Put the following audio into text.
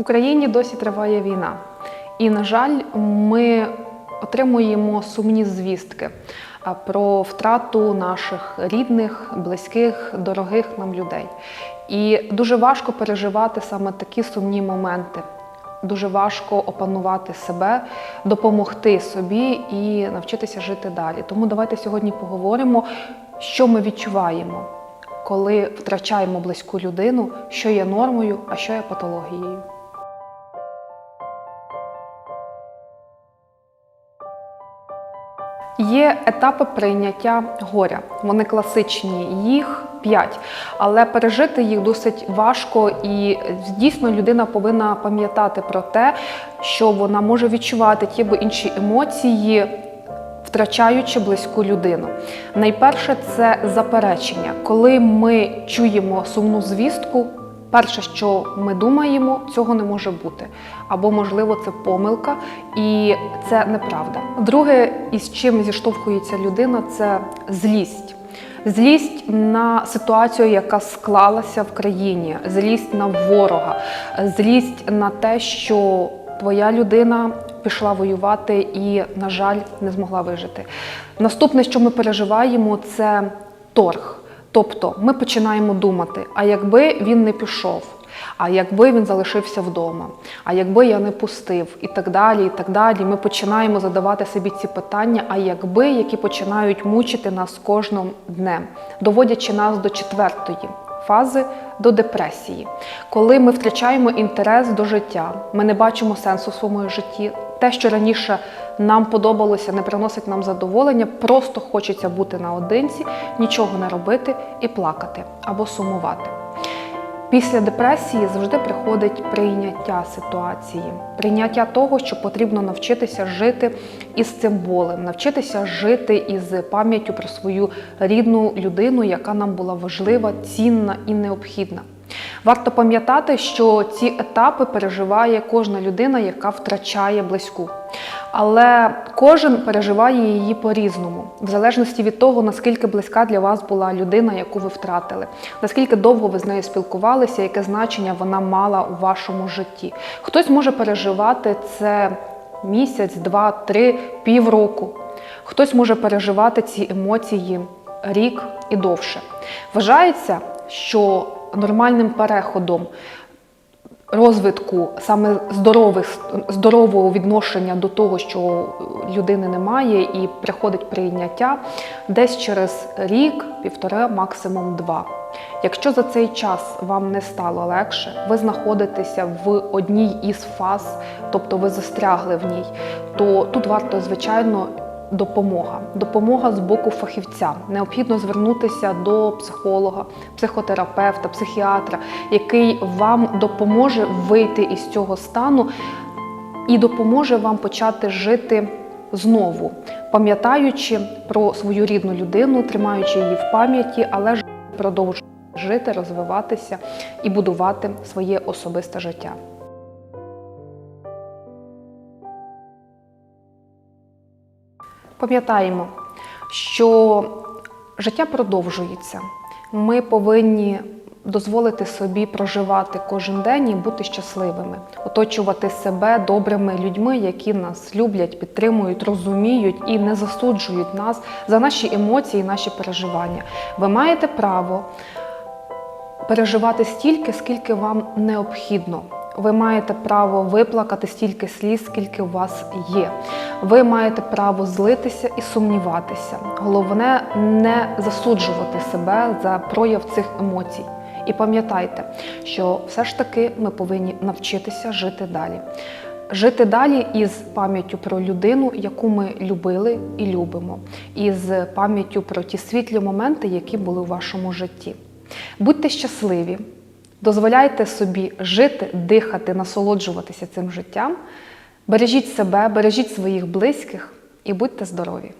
В Україні досі триває війна, і, на жаль, ми отримуємо сумні звістки про втрату наших рідних, близьких, дорогих нам людей. І дуже важко переживати саме такі сумні моменти. Дуже важко опанувати себе, допомогти собі і навчитися жити далі. Тому давайте сьогодні поговоримо, що ми відчуваємо, коли втрачаємо близьку людину, що є нормою, а що є патологією. Є етапи прийняття горя. Вони класичні, їх п'ять, але пережити їх досить важко, і дійсно людина повинна пам'ятати про те, що вона може відчувати ті або інші емоції. Втрачаючи близьку людину, найперше це заперечення. Коли ми чуємо сумну звістку, перше, що ми думаємо, цього не може бути. Або, можливо, це помилка, і це неправда. Друге, із чим зіштовхується людина, це злість. Злість на ситуацію, яка склалася в країні, злість на ворога, злість на те, що твоя людина пішла воювати і, на жаль, не змогла вижити. Наступне, що ми переживаємо, це торг. Тобто ми починаємо думати, а якби він не пішов, а якби він залишився вдома, а якби я не пустив, і так далі, і так далі. Ми починаємо задавати собі ці питання, а якби, які починають мучити нас кожним днем, доводячи нас до четвертої фази до депресії, коли ми втрачаємо інтерес до життя, ми не бачимо сенсу в своєму житті. Те, що раніше нам подобалося, не приносить нам задоволення, просто хочеться бути наодинці, нічого не робити і плакати або сумувати. Після депресії завжди приходить прийняття ситуації, прийняття того, що потрібно навчитися жити із цим болем, навчитися жити із пам'яттю про свою рідну людину, яка нам була важлива, цінна і необхідна. Варто пам'ятати, що ці етапи переживає кожна людина, яка втрачає близьку. Але кожен переживає її по-різному, в залежності від того, наскільки близька для вас була людина, яку ви втратили, наскільки довго ви з нею спілкувалися, яке значення вона мала у вашому житті. Хтось може переживати це місяць, два, три, півроку. Хтось може переживати ці емоції рік і довше. Вважається, що нормальним переходом розвитку саме здорових, здорового відношення до того, що людини немає, і приходить прийняття десь через рік, півтора, максимум два. Якщо за цей час вам не стало легше, ви знаходитеся в одній із фаз, тобто ви застрягли в ній, то тут варто, звичайно, допомога. Допомога з боку фахівця. Необхідно звернутися до психолога, психотерапевта, психіатра, який вам допоможе вийти із цього стану і допоможе вам почати жити знову, пам'ятаючи про свою рідну людину, тримаючи її в пам'яті, але ж продовжуючи жити, розвиватися і будувати своє особисте життя. Пам'ятаємо, що життя продовжується. Ми повинні дозволити собі проживати кожен день і бути щасливими, оточувати себе добрими людьми, які нас люблять, підтримують, розуміють і не засуджують нас за наші емоції, наші переживання. Ви маєте право переживати стільки, скільки вам необхідно. Ви маєте право виплакати стільки сліз, скільки у вас є. Ви маєте право злитися і сумніватися. Головне не засуджувати себе за прояв цих емоцій. І пам'ятайте, що все ж таки ми повинні навчитися жити далі. Жити далі із пам'яттю про людину, яку ми любили і любимо, із пам'яттю про ті світлі моменти, які були у вашому житті. Будьте щасливі, дозволяйте собі жити, дихати, насолоджуватися цим життям. Бережіть себе, бережіть своїх близьких і будьте здорові!